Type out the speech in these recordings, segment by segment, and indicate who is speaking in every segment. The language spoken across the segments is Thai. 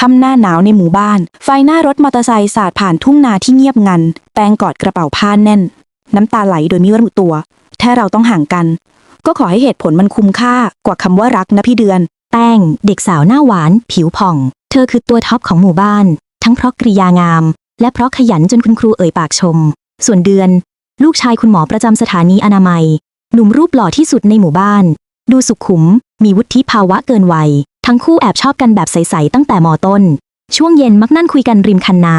Speaker 1: ค่ำหน้าหนาวในหมู่บ้าน ไฟหน้ารถมอเตอร์ไซค์สาดผ่านทุ่งนาที่เงียบงันแป้งกอดกระเป๋าผ้าแน่น น้ำตาไหลโดยไม่รู้ตัวถ้าเราต้องห่างกัน ก็ขอให้เหตุผลมันคุ้มค่ากว่าคำว่ารักนะพี่เดือน
Speaker 2: แป้ง เด็กสาวหน้าหวาน ผิวผ่อง เธอคือตัวท็อปของหมู่บ้าน ทั้งเพราะกริยางาม และเพราะขยันจนคุณครูเอ่ยปากชม ส่วนเดือน ลูกชายคุณหมอประจำสถานีอนามัย หนุ่มรูปหล่อที่สุดในหมู่บ้าน ดูสุขุม มีวุฒิภาวะเกินวัย ทั้งคู่แอบชอบกันแบบใสๆตั้งแต่มอต้น ช่วงเย็นมักนั่งคุยกันริมคันนา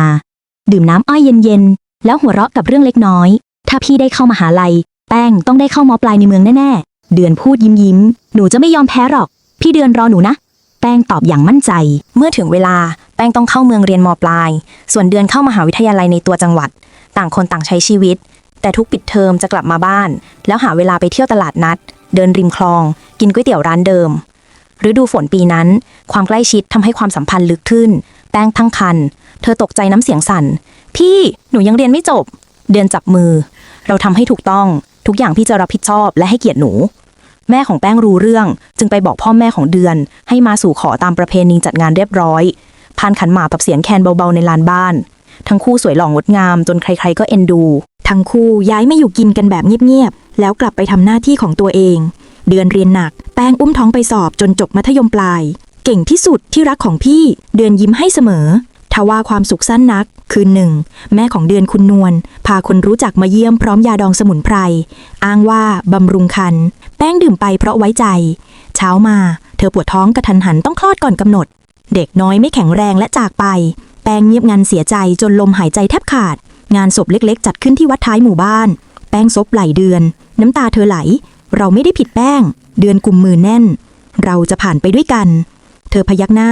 Speaker 2: ดื่มน้ำอ้อยเย็นๆ แล้วหัวเราะกับเรื่องเล็กน้อย ถ้าพี่ได้เข้ามาหาลัย แป้งต้องได้เข้ามอปลายในเมืองแน่ๆ เดือนพูดยิ้มยิ้มๆหนูจะไม่ยอมแพ้หรอก พี่เดือนรอหนูนะ แป้งตอบอย่างมั่นใจ
Speaker 3: เมื่อถึงเวลา แป้งต้องเข้าเมืองเรียนมปลาย ส่วนเดือนเข้ามหาวิทยาลัยในตัวจังหวัด ต่างคนต่างใช้ชีวิต แต่ทุกปิดเทอมจะกลับมาบ้าน แล้วหาเวลาไปเที่ยวตลาดนัด เดินริมคลอง กินก๋วยเตี๋ยวร้านเดิม ฤดูฝนปีนั้น ความใกล้ชิดทำให้ความสัมพันธ์ลึกขึ้น แป้งทั้งคัน เธอตกใจน้ำเสียงสั่น พี่ หนูยังเรียนไม่จบ เดือนจับมือ เราทำให้ถูกต้อง ทุกอย่างพี่จะรับผิดชอบและให้เกียรติหนู แม่ของแป้งรู้เรื่อง จึงไปบอกพ่อแม่ของเดือน ให้มาสู่ขอตามประเพณีจัดงานเรียบร้อยพานขันหมากกับเสียงแคนเบาๆในลานบ้าน ทั้งคู่สวยหล่องดงามจนใคร ๆ ก็เอ็นดู
Speaker 4: ทั้งคู่ย้ายมาอยู่กินกันแบบเงียบๆแล้วกลับไปทำหน้าที่ของตัวเอง เดือนเรียนหนัก แป้งอุ้มท้องไปสอบจนจบมัธยมปลาย เก่งที่สุดที่รักของพี่ เดือนยิ้มให้เสมอทว่าความสุขสั้นนัก คืนหนึ่ง แม่ของเดือนคุณนวลพาคนรู้จักมาเยี่ยมพร้อมยาดองสมุนไพร อ้างว่าบำรุงคัน แป้งดื่มไปเพราะไว้ใจ เช้ามา เธอปวดท้องกระทันหันต้องคลอดก่อนกำหนด เด็กน้อยไม่แข็งแรงและจากไป แป้งเงียบงันเสียใจจนลมหายใจแทบขาด งานศพเล็กๆ จัดขึ้นที่วัดท้ายหมู่บ้าน แป้งซบไหลเดือน น้ำตาเธอไหล เราไม่ได้ผิดแป้ง เดือนกลุ่มมือแน่น เราจะผ่านไปด้วยกัน เธอพยักหน้า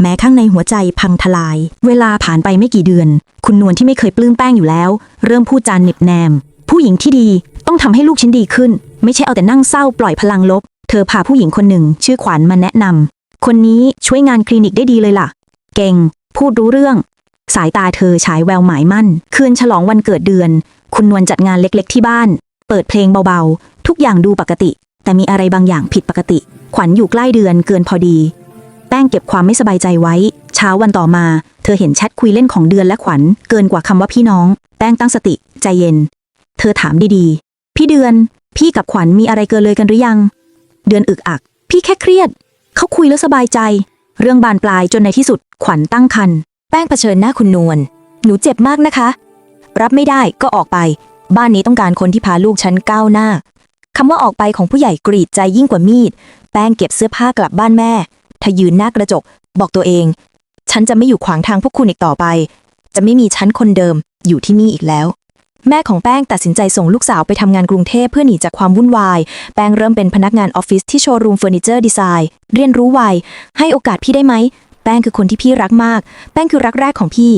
Speaker 4: แม้ข้างในหัวใจพังทลาย
Speaker 1: เวลาผ่านไปไม่กี่เดือน คุณนวลที่ไม่เคยปลื้มแป้งอยู่แล้ว เริ่มพูดจานเหน็บแนม ผู้หญิงที่ดีต้องทำให้ลูกฉันดีขึ้น ไม่ใช่เอาแต่นั่งเศร้าปล่อยพลังลบ เธอพาผู้หญิงคนหนึ่ง ชื่อขวัญมาแนะนำคนนี้ช่วยงานคลินิกได้ดีเลยล่ะ เก่ง พูดรู้เรื่อง สายตาเธอฉายแววหมายมั่น คืนฉลองวันเกิดเดือน คุณนวลจัดงานเล็กๆที่บ้าน เปิดเพลงเบาๆ ทุกอย่างดูปกติ แต่มีอะไรบางอย่างผิดปกติ ขวัญอยู่ใกล้เดือนเกินพอดี แป้งเก็บความไม่สบายใจไว้ เช้าวันต่อมา เธอเห็นแชทคุยเล่นของเดือนและขวัญ เกินกว่าคำว่าพี่น้อง แป้งตั้งสติ ใจเย็น เธอถามดีๆ พี่เดือน พี่กับขวัญมีอะไรเกินเลยกันหรือยัง เดือนอึกอัก พี่แค่เครียด เขาคุยแล้วสบายใจ เรื่องบานปลายจนในที่สุดขวัญตั้งครรภ์
Speaker 3: แป้งเผชิญหน้าคุณนวลหนูเจ็บมากนะคะ รับไม่ได้ก็ออกไป บ้านนี้ต้องการคนที่พาลูกฉันก้าวหน้า คำว่าออกไปของผู้ใหญ่กรีดใจยิ่งกว่ามีด แป้งเก็บเสื้อผ้ากลับบ้านแม่เธอยืนหน้ากระจก บอกตัวเอง ฉันจะไม่อยู่ขวางทางพวกคุณอีกต่อไป จะไม่มีฉันคนเดิมอยู่ที่นี่อีกแล้ว แม่ของแป้งตัดสินใจส่งลูกสาวไปทำงานกรุงเทพเพื่อหนีจากความวุ่นวาย แป้งเริ่มเป็นพนักงานออฟฟิศที่โชว์รูมเฟอร์นิเจอร์ดีไซน์เรียนรู้ไวให้โอกาสพี่ได้ไหม แป้งคือคนที่พี่รักมาก แป้งคือรักแรกของพี่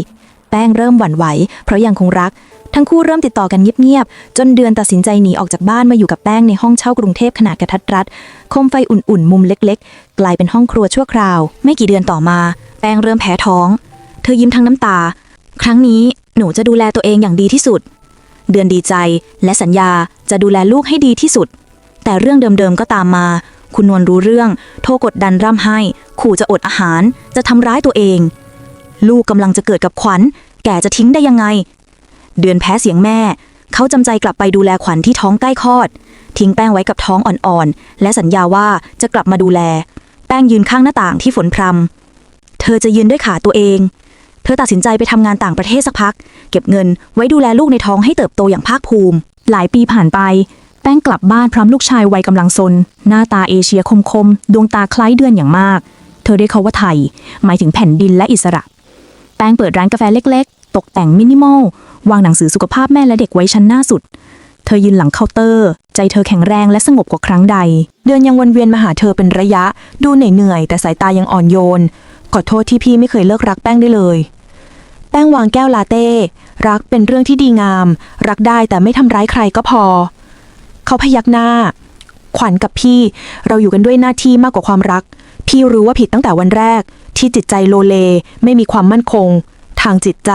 Speaker 3: ป้งเริ่มหวั่นไหว เพราะยังคงรัก ทั้งคู่เริ่มติดต่อกันเงียบๆ จนเดือนตัดสินใจหนีออกจากบ้านมาอยู่กับแป้งในห้องเช่ากรุงเทพขนาดกระทัดรัดโคมไฟอุ่นๆ มุมเล็กๆ กลายเป็นห้องครัวชั่วคราว ไม่กี่เดือนต่อมา แป้งเริ่มแพ้ท้อง เธอยิ้มทั้งน้ำตา ครั้งนี้หนูจะดูแลตัวเองอย่างดีที่สุด เดือนดีใจและสัญญาจะดูแลลูกให้ดีที่สุด แต่เรื่องเดิมๆก็ตามมา คุณนวลรู้เรื่อง โทรกดดันร่ำให้ ขู่จะอดอาหาร จะทำร้ายตัวเอง ลูกกำลังจะเกิดกับขวัญ แกจะทิ้งได้ยังไง เดือนแพ้เสียงแม่ เขาจำใจกลับไปดูแลขวัญที่ท้องใกล้คลอด ทิ้งแป้งไว้กับท้องอ่อนๆ และสัญญาว่าจะกลับมาดูแล แป้งยืนข้างหน้าต่างที่ฝนพรำเธอจะยืนด้วยขาตัวเอง เธอตัดสินใจไปทำงานต่างประเทศสักพัก เก็บเงินไว้ดูแลลูกในท้องให้เติบโตอย่างภาคภูมิ
Speaker 1: หลายปีผ่านไปแป้งกลับบ้านพร้อมลูกชายวัยกำลังซน หน้าตาเอเชียคมๆดวงตาคล้ายเดือนอย่างมาก เธอเรียกเขาว่าไทย หมายถึงแผ่นดินและอิสระ ป้งเปิดร้านกาแฟเล็กๆ ตกแต่งมินิมอล วางหนังสือสุขภาพแม่และเด็กไว้ชั้นหน้าสุด เธอยืนหลังเคาน์เตอร์ ใจเธอแข็งแรงและสงบกว่าครั้งใด
Speaker 4: เดือนยังวนเวียนมาหาเธอเป็นระยะ ดูเหนื่อยๆแต่สายตายังอ่อนโยน ขอโทษที่พี่ไม่เคยเลิกรักแป้งได้เลย แป้งวางแก้วลาเต้ รักเป็นเรื่องที่ดีงาม รักได้แต่ไม่ทำร้ายใครก็พอ เขาพยักหน้า ขวัญกับพี่ เราอยู่กันด้วยหน้าที่มากกว่าความรัก พี่รู้ว่าผิดตั้งแต่วันแรก ที่จิตใจโลเลไม่มีความมั่นคง ทางจิตใจ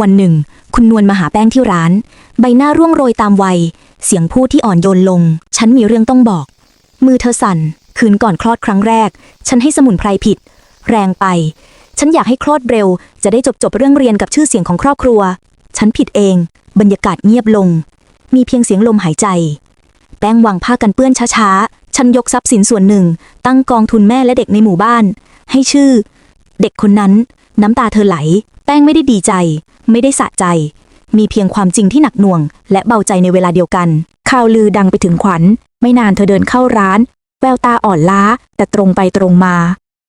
Speaker 3: วันหนึ่ง คุณนวลมาหาแป้งที่ร้าน ใบหน้าร่วงโรยตามวัย เสียงพูดที่อ่อนโยนลง ฉันมีเรื่องต้องบอก มือเธอสั่น คืนก่อนคลอดครั้งแรก ฉันให้สมุนไพรผิด แรงไป ฉันอยากให้คลอดเร็ว จะได้จบจบเรื่องเรียนกับชื่อเสียงของครอบครัว ฉันผิดเอง บรรยากาศเงียบลง มีเพียงเสียงลมหายใจ แป้งวางผ้ากันเปื้อนช้าๆ ฉันยกทรัพย์สินส่วนหนึ่ง ตั้งกองทุนแม่และเด็กในหมู่บ้าน ให้ชื่อ เด็กคนนั้น น้ำตาเธอไหล แป้งไม่ได้ดีใจ ไม่ได้สะใจ มีเพียงความจริงที่หนักหน่วง และเบาใจในเวลาเดียวกัน ข่าวลือดังไปถึงขวัญ ไม่นานเธอเดินเข้าร้าน แววตาอ่อนล้า แต่ตรงไปตรงมา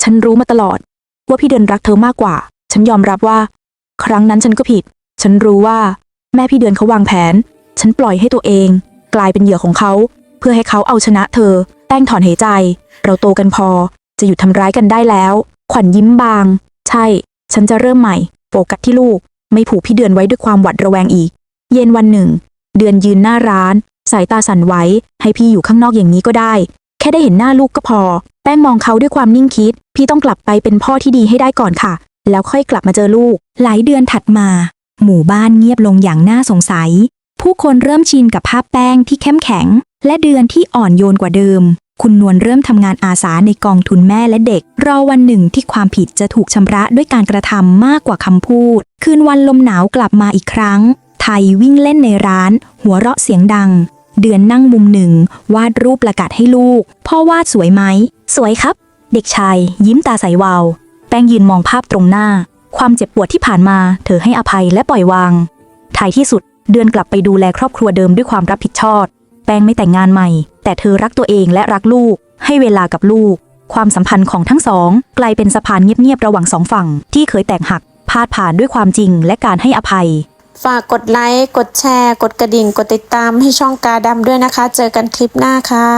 Speaker 3: ฉันรู้มาตลอด ว่าพี่เดินรักเธอมากกว่า ฉันยอมรับว่า ครั้งนั้นฉันก็ผิด ฉันรู้ว่า แม่พี่เดือนเขาวางแผน ฉันปล่อยให้ตัวเอง กลายเป็นเหยื่อของเขา พื่อให้เขาเอาชนะเธอ แป้งถอนหายใจ เราโตกันพอ จะหยุดทำร้ายกันได้แล้ว ขวัญยิ้มบาง ใช่ ฉันจะเริ่มใหม่ โฟกัสที่ลูก ไม่ผูกพี่เดือนไว้ด้วยความหวาดระแวงอีก เย็นวันหนึ่ง เดือนยืนหน้าร้าน สายตาสั่นไหว ให้พี่อยู่ข้างนอกอย่างนี้ก็ได้ แค่ได้เห็นหน้าลูกก็พอ แป้งมองเขาด้วยความนิ่งคิด พี่ต้องกลับไปเป็นพ่อที่ดีให้ได้ก่อนค่ะ แล้วค่อยกลับมาเจอลูก
Speaker 2: หลายเดือนถัดมา หมู่บ้านเงียบลงอย่างน่าสงสัย ผู้คนเริ่มชินกับภาพแป้งที่เข้มแข็ง และเดือนที่อ่อนโยนกว่าเดิม คุณนวลเริ่มทำงานอาสาในกองทุนแม่และเด็ก รอวันหนึ่งที่ความผิดจะถูกชำระด้วยการกระทำมากกว่าคำพูด คืนวันลมหนาวกลับมาอีกครั้ง ไทยวิ่งเล่นในร้าน หัวเราะเสียงดัง เดือนนั่งมุมหนึ่ง วาดรูปประกาศให้ลูก พ่อวาดสวยไหม
Speaker 3: สวยครับ เด็กชาย ยิ้มตาใสวาวแป้งยืนมองภาพตรงหน้า ความเจ็บปวดที่ผ่านมาเธอให้อภัยและปล่อยวางท้ายที่สุดเดือนกลับไปดูแลครอบครัวเดิมด้วยความรับผิดชอบ แป้งไม่แต่งงานใหม่ แต่เธอรักตัวเองและรักลูก ให้เวลากับลูก ความสัมพันธ์ของทั้งสอง กลายเป็นสะพานเงียบๆระหว่างสองฝั่ง ที่เคยแตกหักพาดผ่านด้วยความจริงและการให้อภัย
Speaker 5: ฝากกดไลค์ กดแชร์ กดกระดิ่ง กดติดตามให้ช่องกาดำด้วยนะคะ เจอกันคลิปหน้าค่ะ